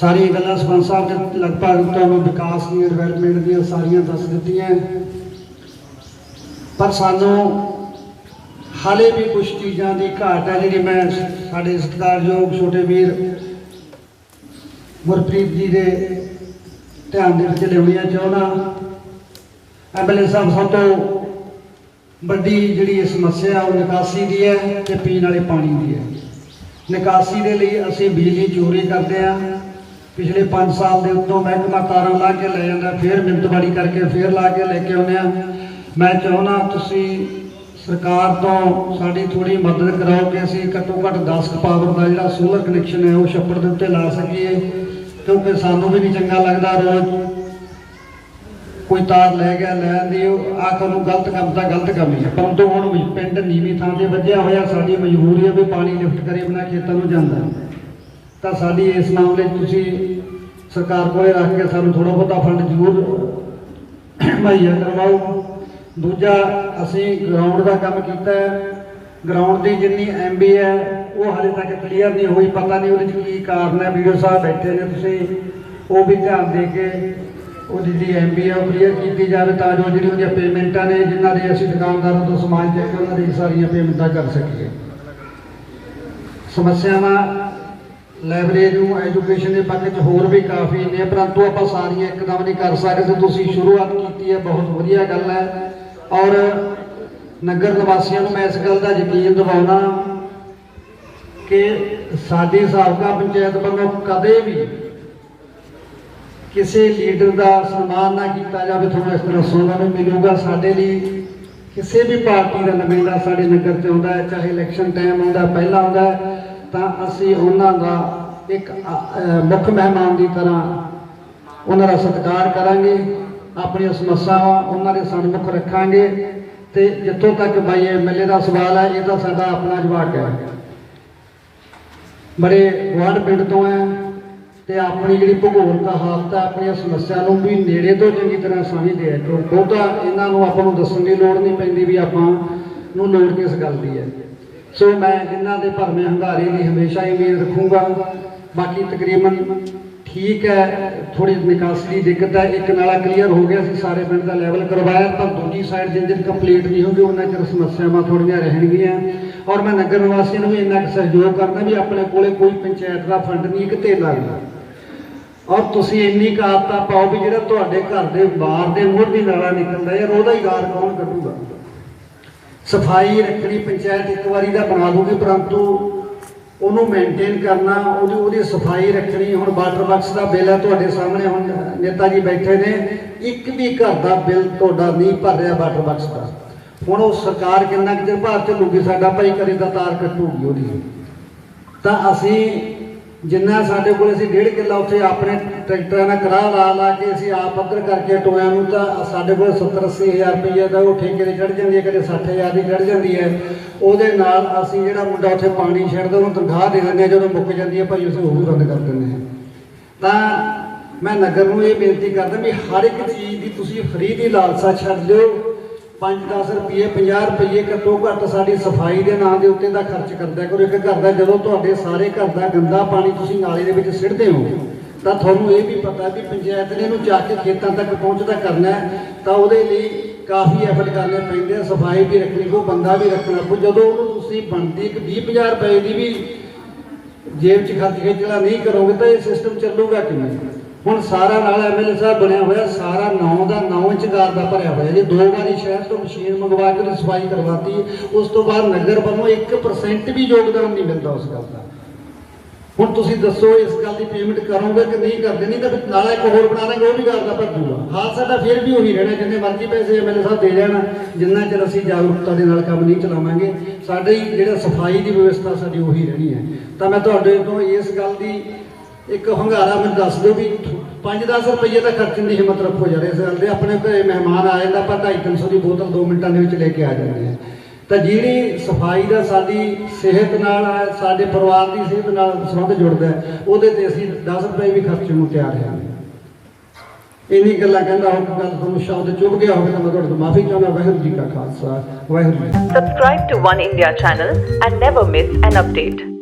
ਸਾਰੀਆਂ ਗੱਲਾਂ ਸਰਪੰਚ ਸਾਹਿਬ ਦੇ ਲਗਭਗ ਤੁਹਾਨੂੰ ਵਿਕਾਸ ਦੀਆਂ ਡਿਵੈਲਪਮੈਂਟ ਦੀਆਂ ਸਾਰੀਆਂ ਦੱਸ ਦਿੱਤੀਆਂ। ਪਰ ਸਾਨੂੰ ਹਾਲੇ ਵੀ ਕੁਝ ਚੀਜ਼ਾਂ ਦੀ ਘਾਟ ਹੈ ਜਿਹੜੀ ਮੈਂ ਸਾਡੇ ਸਤਿਕਾਰਯੋਗ ਛੋਟੇ ਵੀਰ ਗੁਰਪ੍ਰੀਤ ਜੀ ਦੇ ਧਿਆਨ ਦੇ ਵਿੱਚ ਲਿਆਉਣੀਆਂ ਚਾਹੁੰਦਾ ਐਮਐਲਏ ਸਾਹਿਬ ਸਭ ਤੋਂ ਵੱਡੀ ਜਿਹੜੀ ਇਹ ਸਮੱਸਿਆ ਉਹ ਨਿਕਾਸੀ ਦੀ ਹੈ ਤੇ ਪੀਣ ਵਾਲੇ ਪਾਣੀ ਦੀ ਹੈ। ਨਿਕਾਸੀ ਦੇ ਲਈ ਅਸੀਂ ਬਿਜਲੀ ਚੋਰੀ ਕਰਦੇ ਆ ਪਿਛਲੇ 5 ਸਾਲ ਦੇ ਉੱਤੋਂ ਮਹਿਕਮਾ ਤਾਰਾਂ ਲਾ ਕੇ ਲੈ ਜਾਂਦਾ, ਫਿਰ ਮਿੰਤਵਾੜੀ ਕਰਕੇ ਫਿਰ ਲਾ ਕੇ ਲੈ ਕੇ ਆਉਂਦੇ ਆ ਮੈਂ ਚਾਹੁੰਦਾ ਤੁਸੀਂ ਸਰਕਾਰ ਤੋਂ ਸਾਡੀ ਥੋੜੀ ਮਦਦ ਕਰਾਓ ਕਿ ਅਸੀਂ ਘੱਟੋ ਘੱਟ 10 ਪਾਵਰ ਦਾ ਜਿਹੜਾ ਸੋਲਰ ਕਨੈਕਸ਼ਨ ਹੈ, ਉਹ ਛੱਪੜ ਦੇ ਉੱਤੇ ਲਾ ਸਕੀਏ, ਕਿਉਂਕਿ ਸਾਨੂੰ ਵੀ ਨਹੀਂ ਚੰਗਾ ਲੱਗਦਾ ਰੋਜ਼ ਕੋਈ ਤਾਰ ਲੈ ਗਿਆ ਲੈਣ ਦੀ ਆਖਰ ਨੂੰ ਗਲਤ ਕੰਮ ਤਾਂ ਗਲਤ ਕੰਮ ਹੀ ਹੈ। ਪਰੰਤੂ ਹੁਣ ਵੀ ਪਿੰਡ ਨੀਵੀਂ ਥਾਂ ਤੇ ਵੱਜਿਆ ਹੋਇਆ, ਸਾਡੀ ਮਜਬੂਰੀ ਹੈ ਵੀ ਪਾਣੀ ਲਿਫਟ ਕਰੇ ਬਿਨਾਂ ਖੇਤਾਂ ਨੂੰ ਜਾਂਦਾ। ਤਾਂ ਸਾਡੀ ਇਸ ਮਾਮਲੇ 'ਚ ਤੁਸੀਂ ਸਰਕਾਰ ਕੋਲੇ ਰੱਖ ਕੇ ਸਾਨੂੰ ਥੋੜਾ ਬਹੁਤਾ ਫੰਡ ਜ਼ਰੂਰ ਮੁਹੱਈਆ ਕਰਵਾਓ। ਦੂਜਾ, ਅਸੀਂ ਗਰਾਊਂਡ ਦਾ ਕੰਮ ਕੀਤਾ ਹੈ। ਗਰਾਊਂਡ ਦੀ ਜਿੰਨੀ ਐਮਬੀ ਹੈ, ਉਹ ਹਾਲੇ ਤੱਕ ਕਲੀਅਰ ਨਹੀਂ ਹੋਈ, ਪਤਾ ਨਹੀਂ ਉਹਦੇ 'ਚ ਕੀ ਕਾਰਨ ਹੈ। ਵੀਡੀਓ ਸਾਹਿਬ ਬੈਠੇ ਨੇ ਤੁਸੀਂ, ਉਹ ਵੀ ਧਿਆਨ ਦੇ ਕੇ ਉਹਦੀ ਜਿਹੜੀ ਐਮਬੀ ਹੈ, ਉਹ ਕਲੀਅਰ ਕੀਤੀ ਜਾਵੇ ਤਾਂ ਜੋ ਜਿਹੜੀ ਉਹਦੀਆਂ ਪੇਮੈਂਟਾਂ ਨੇ, ਜਿਨ੍ਹਾਂ ਦੇ ਅਸੀਂ ਦੁਕਾਨਦਾਰਾਂ ਤੋਂ ਸਮਾਨ ਚੱਕ ਕੇ ਉਹਨਾਂ ਦੀ ਸਾਰੀਆਂ ਪੇਮੈਂਟਾਂ ਕਰ ਸਕੀਏ। ਸਮੱਸਿਆਵਾਂ ਲਾਇਬ੍ਰੇਰੀ ਨੂੰ ਐਜੂਕੇਸ਼ਨ ਦੇ ਪੱਖ 'ਚ ਹੋਰ ਵੀ ਕਾਫੀ ਨੇ, ਪਰੰਤੂ ਆਪਾਂ ਸਾਰੀਆਂ ਇੱਕਦਮ ਨਹੀਂ ਕਰ ਸਕਦੇ, ਤੁਸੀਂ ਸ਼ੁਰੂਆਤ ਕੀਤੀ ਹੈ, ਬਹੁਤ ਵਧੀਆ ਗੱਲ ਹੈ। ਔਰ ਨਗਰ ਨਿਵਾਸੀਆਂ ਨੂੰ ਮੈਂ ਇਸ ਗੱਲ ਦਾ ਯਕੀਨ ਦਿਵਾਉਣਾ ਕਿ ਸਾਡੀ ਸਾਬਕਾ ਪੰਚਾਇਤ ਵੱਲੋਂ ਕਦੇ ਵੀ ਕਿਸੇ ਲੀਡਰ ਦਾ ਸਨਮਾਨ ਨਾ ਕੀਤਾ ਜਾਵੇ, ਤੁਹਾਨੂੰ ਇਸ ਤਰ੍ਹਾਂ ਸੁਣਨ ਨੂੰ ਮਿਲੂਗਾ। ਸਾਡੇ ਲਈ ਕਿਸੇ ਵੀ ਪਾਰਟੀ ਦਾ ਨੁਮਾਇੰਦਾ ਸਾਡੇ ਨਗਰ 'ਤੇ ਆਉਂਦਾ ਹੈ, ਚਾਹੇ ਇਲੈਕਸ਼ਨ ਟਾਈਮ ਆਉਂਦਾ, ਪਹਿਲਾਂ ਆਉਂਦਾ ਤਾਂ ਅਸੀਂ ਉਹਨਾਂ ਦਾ ਇੱਕ ਮੁੱਖ ਮਹਿਮਾਨ ਦੀ ਤਰ੍ਹਾਂ ਉਹਨਾਂ ਦਾ ਸਤਿਕਾਰ ਕਰਾਂਗੇ, ਆਪਣੀਆਂ ਸਮੱਸਿਆਵਾਂ ਉਹਨਾਂ ਦੇ ਸਨਮੁਖ ਰੱਖਾਂਗੇ ਤੇ ਜਿੱਥੋਂ ਤੱਕ ਬਾਈ ਐਮਐਲਏ ਦਾ ਸਵਾਲ ਹੈ ਇਹ ਤਾਂ ਸਾਡਾ ਆਪਣਾ ਜਵਾਬ ਹੈ। ਬੜੇ ਗੁਆਂਢ ਪਿੰਡ ਤੋਂ ਹੈ ਤੇ ਆਪਣੀ ਜਿਹੜੀ ਭੂਗੋਲਿਕ ਹਾਲਤ ਹੈ, ਆਪਣੀਆਂ ਸਮੱਸਿਆ ਨੂੰ ਵੀ ਨੇੜੇ ਤੋਂ ਚੰਗੀ ਤਰ੍ਹਾਂ ਸਮਝਦੇ ਹੈ ਕਿਉਂ ਬਹੁਤਾ ਇਹਨਾਂ ਨੂੰ ਆਪਾਂ ਨੂੰ ਦੱਸਣ ਦੀ ਲੋੜ ਨਹੀਂ ਪੈਂਦੀ ਵੀ ਆਪਾਂ ਨੂੰ ਲੋੜ ਕਿਸ ਗੱਲ ਦੀ ਹੈ। ਸੋ ਮੈਂ ਇਹਨਾਂ ਦੇ ਭਰਵੇਂ ਹੰਗਾਰੇ ਦੀ ਹਮੇਸ਼ਾ ਹੀ ਉਮੀਦ ਰੱਖੂੰਗਾ। ਬਾਕੀ ਤਕਰੀਬਨ ਠੀਕ ਹੈ ਥੋੜੀ ਨਿਕਾਸੀ ਦੀ ਦਿੱਕਤ ਹੈ। ਇੱਕ ਨਾਲਾ ਕਲੀਅਰ ਹੋ ਗਿਆ ਸੀ, ਸਾਰੇ ਪਿੰਡ ਦਾ ਲੈਵਲ ਕਰਵਾਇਆ, ਪਰ ਦੂਜੀ ਸਾਈਡ ਜਿੰਨ ਦਿਨ ਕੰਪਲੀਟ ਨਹੀਂ ਹੋਗੀ ਉਹਨਾਂ ਚਿਰ ਸਮੱਸਿਆਵਾਂ ਥੋੜੀਆਂ ਰਹਿਣਗੀਆਂ। ਔਰ ਮੈਂ ਨਗਰ ਨਿਵਾਸੀਆਂ ਨੂੰ ਵੀ ਇੰਨਾ ਕੁ ਸਹਿਯੋਗ ਕਰਦਾ ਵੀ ਆਪਣੇ ਕੋਲੇ ਕੋਈ ਪੰਚਾਇਤ ਦਾ ਫੰਡ ਨਹੀਂ ਇੱਕ ਧੇਲਾ ਨਹੀਂ ਔਰ ਤੁਸੀਂ ਇੰਨੀ ਕਾਤਾ ਪਾਓ ਵੀ ਜਿਹੜਾ ਤੁਹਾਡੇ ਘਰ ਦੇ ਬਾਹਰ ਦੇ ਮੂਹਰ ਦੀ ਨਾਲਾ ਨਿਕਲਦਾ ਯਾਰ ਉਹਦਾ ਹੀ ਗਾਰ ਕੌਣ ਕੱਢੂਗਾ? ਸਫ਼ਾਈ ਰੱਖਣੀ, ਪੰਚਾਇਤ ਇੱਕ ਵਾਰੀ ਦਾ ਬਣਾ ਦੂਗੀ, ਪਰੰਤੂ ਉਹਨੂੰ ਮੇਨਟੇਨ ਕਰਨਾ, ਉਹਦੀ ਉਹਦੀ ਸਫ਼ਾਈ ਰੱਖਣੀ, ਹੁਣ ਵਾਟਰ ਬਾਕਸ ਦਾ ਬਿੱਲ ਹੈ ਤੁਹਾਡੇ ਸਾਹਮਣੇ, ਹੁਣ ਨੇਤਾ ਜੀ ਬੈਠੇ ਨੇ, ਇੱਕ ਵੀ ਘਰ ਦਾ ਬਿੱਲ ਤੁਹਾਡਾ ਨਹੀਂ ਭਰ ਰਿਹਾ ਵਾਟਰ ਬਾਕਸ ਦਾ। ਹੁਣ ਉਹ ਸਰਕਾਰ ਕਿੰਨਾ ਕੁ ਚਿਰ ਭਾਰ ਚੱਲੂਗੀ ਸਾਡਾ ਭਾਈ ਕਰੇ ਦਾ ਤਾਰ ਕੱਟੂਗੀ ਉਹਦੀ। ਤਾਂ ਅਸੀਂ ਜਿੰਨਾ ਸਾਡੇ ਕੋਲ ਅਸੀਂ ਡੇਢ ਕਿੱਲਾ ਉੱਥੇ ਆਪਣੇ ਟਰੈਕਟਰਾਂ ਨਾਲ ਕਰਾ ਲਾ ਲਾ ਕੇ ਅਸੀਂ ਆਪ ਪੱਧਰ ਕਰਕੇ ਟੋਇਆਂ ਨੂੰ ਤਾਂ ਸਾਡੇ ਕੋਲ 70 80 ਹਜ਼ਾਰ ਰੁਪਏ ਦਾ ਉਹ ਠੇਕੇ ਤੇ ਚੜ ਜਾਂਦੀ ਹੈ, ਕਦੇ 60 ਹਜ਼ਾਰ ਦੀ ਚੜ ਜਾਂਦੀ ਹੈ। ਉਹਦੇ ਨਾਲ ਅਸੀਂ ਜਿਹੜਾ ਮੁੰਡਾ ਉੱਥੇ ਪਾਣੀ ਛੱਡਦਾ, ਉਹਨੂੰ ਤਨਖਾਹ ਦੇ ਦਿੰਦੇ ਹਾਂ, ਜਦੋਂ ਮੁੱਕ ਜਾਂਦੀ ਹੈ, ਭਾਈ ਉਸੇ ਉਹ ਵੀ ਬੰਦ ਕਰ ਦਿੰਦੇ ਹਾਂ। ਤਾਂ ਮੈਂ ਨਗਰ ਨੂੰ ਇਹ ਬੇਨਤੀ ਕਰਦਾ ਵੀ ਹਰ ਇੱਕ ਚੀਜ਼ ਦੀ ਤੁਸੀਂ ਫਰੀ ਦੀ ਲਾਲਸਾ ਛੱਡ ਦਿਓ। 5-10 ਰੁਪਏ 50 ਰੁਪਏ ਘੱਟੋ ਘੱਟ ਸਾਡੀ ਸਫ਼ਾਈ ਦੇ ਨਾਂ ਦੇ ਉੱਤੇ ਦਾ ਖਰਚ ਕਰਦਾ ਕਰੋ ਇੱਕ ਘਰ ਦਾ ਜਦੋਂ ਤੁਹਾਡੇ ਸਾਰੇ ਘਰ ਦਾ ਗੰਦਾ ਪਾਣੀ ਤੁਸੀਂ ਨਾਲੇ ਦੇ ਵਿੱਚ ਸਿੱਟਦੇ ਹੋ, ਤਾਂ ਤੁਹਾਨੂੰ ਇਹ ਵੀ ਪਤਾ ਵੀ ਪੰਚਾਇਤ ਨੇ ਇਹਨੂੰ ਜਾ ਕੇ ਖੇਤਾਂ ਤੱਕ ਪਹੁੰਚਦਾ ਕਰਨਾ ਤਾਂ ਉਹਦੇ ਲਈ ਕਾਫੀ ਐਫਰਟ ਕਰਨੇ ਪੈਂਦੇ ਆ, ਸਫ਼ਾਈ ਵੀ ਰੱਖਣੀ ਕੋ ਬੰਦਾ ਵੀ ਰੱਖਣਾ। ਪਊ ਜਦੋਂ ਉਹਨੂੰ ਤੁਸੀਂ ਬਣਦੀ ਇੱਕ 20-50 ਰੁਪਏ ਦੀ ਵੀ ਜੇਬ 'ਚ ਖਰਚ ਕੇ ਜਿਹੜਾ ਨਹੀਂ ਕਰੋਗੇ, ਤਾਂ ਇਹ ਸਿਸਟਮ ਚੱਲੂਗਾ ਕਿਵੇਂ? ਹੁਣ ਸਾਰਾ ਨਾਲ ਐਮਐਲਏ ਸਾਹਿਬ ਬਣਿਆ ਹੋਇਆ, ਸਾਰਾ 9 ਦਾ 9 ਇੰਚ ਗਾਰ ਦਾ ਭਰਿਆ ਹੋਇਆ ਜੀ। ਦੋ ਵਾਰੀ ਸ਼ਹਿਰ ਤੋਂ ਮਸ਼ੀਨ ਮੰਗਵਾ ਕੇ ਉਹਦੀ ਸਫ਼ਾਈ ਕਰਵਾਤੀ। ਉਸ ਤੋਂ ਬਾਅਦ ਨਗਰ ਵੱਲੋਂ 1% ਵੀ ਯੋਗਦਾਨ ਨਹੀਂ ਮਿਲਦਾ ਉਸ ਗੱਲ ਦਾ। ਹੁਣ ਤੁਸੀਂ ਦੱਸੋ ਇਸ ਗੱਲ ਦੀ ਪੇਮੈਂਟ ਕਰੋਗੇ ਕਿ ਨਹੀਂ ਕਰਦੇ? ਨਹੀਂ ਤਾਂ ਫਿਰ ਨਾਲਾ ਇੱਕ ਹੋਰ ਬਣਾ ਦਾਂਗੇ ਉਹ ਵੀ ਘਰ ਦਾ ਭਰ ਦੂਗਾ। ਹਾਲ ਸਾਡਾ ਫਿਰ ਵੀ ਉਹੀ ਰਹਿਣਾ, ਜਿੰਨੇ ਮਰਜ਼ੀ ਪੈਸੇ ਐਮਐਲਏ ਸਾਹਿਬ ਦੇ ਜਾਣ ਜਿੰਨਾ ਚਿਰ ਅਸੀਂ ਜਾਗਰੂਕਤਾ ਦੇ ਨਾਲ ਕੰਮ ਨਹੀਂ ਚਲਾਵਾਂਗੇ, ਸਾਡੀ ਜਿਹੜਾ ਸਫ਼ਾਈ ਦੀ ਵਿਵਸਥਾ ਸਾਡੀ ਉਹੀ ਰਹਿਣੀ ਹੈ। ਤਾਂ ਮੈਂ ਤੁਹਾਡੇ ਤੋਂ ਇਸ ਗੱਲ ਦੀ ਇੱਕ ਹੰਗਾਰਾ ਮੈਨੂੰ ਦੱਸ ਦਿਓ ਵੀ 5-10 ਰੁਪਏ ਦਾ ਖਰਚਣ ਦੀ ਹਿੰਮਤ ਰੱਖੋ ਯਾਰ, ਇਸ ਗੱਲ ਦੇ ਆਪਣੇ ਘਰੇ ਮਹਿਮਾਨ ਆ ਜਾਂਦਾ, ਆਪਾਂ 250 ਦੀ ਬੋਤਲ 2 ਮਿੰਟਾਂ ਦੇ ਵਿੱਚ ਲੈ ਕੇ ਆ ਜਾਂਦੇ ਆ ਤਾਂ ਜਿਹੜੀ ਸਫ਼ਾਈ ਦਾ ਸਾਡੀ ਸਿਹਤ ਨਾਲ, ਸਾਡੇ ਪਰਿਵਾਰ ਦੀ ਸਿਹਤ ਨਾਲ ਸੰਬੰਧ ਜੁੜਦਾ ਉਹਦੇ ਤੇ ਅਸੀਂ 10 ਰੁਪਏ ਵੀ ਖਰਚਣ ਨੂੰ ਤਿਆਰ ਹਾਂ ਇੰਨੀ ਗੱਲਾਂ ਕਹਿੰਦਾ ਹੋ ਗੱਲ ਤੁਹਾਨੂੰ ਸ਼ਬਦ ਚੁੱਭ ਗਿਆ ਹੋਵੇ ਤਾਂ ਮੈਂ ਤੁਹਾਡੇ ਤੋਂ ਮਾਫੀ ਚਾਹੁੰਦਾ, ਵਾਹਿਗੁਰੂ ਜੀ ਕਾ ਖਾਲਸਾ, ਵਾਹਿਗੁਰੂ ਜੀ ਕੀ ਫਤਿਹ। Subscribe to One India channel and never.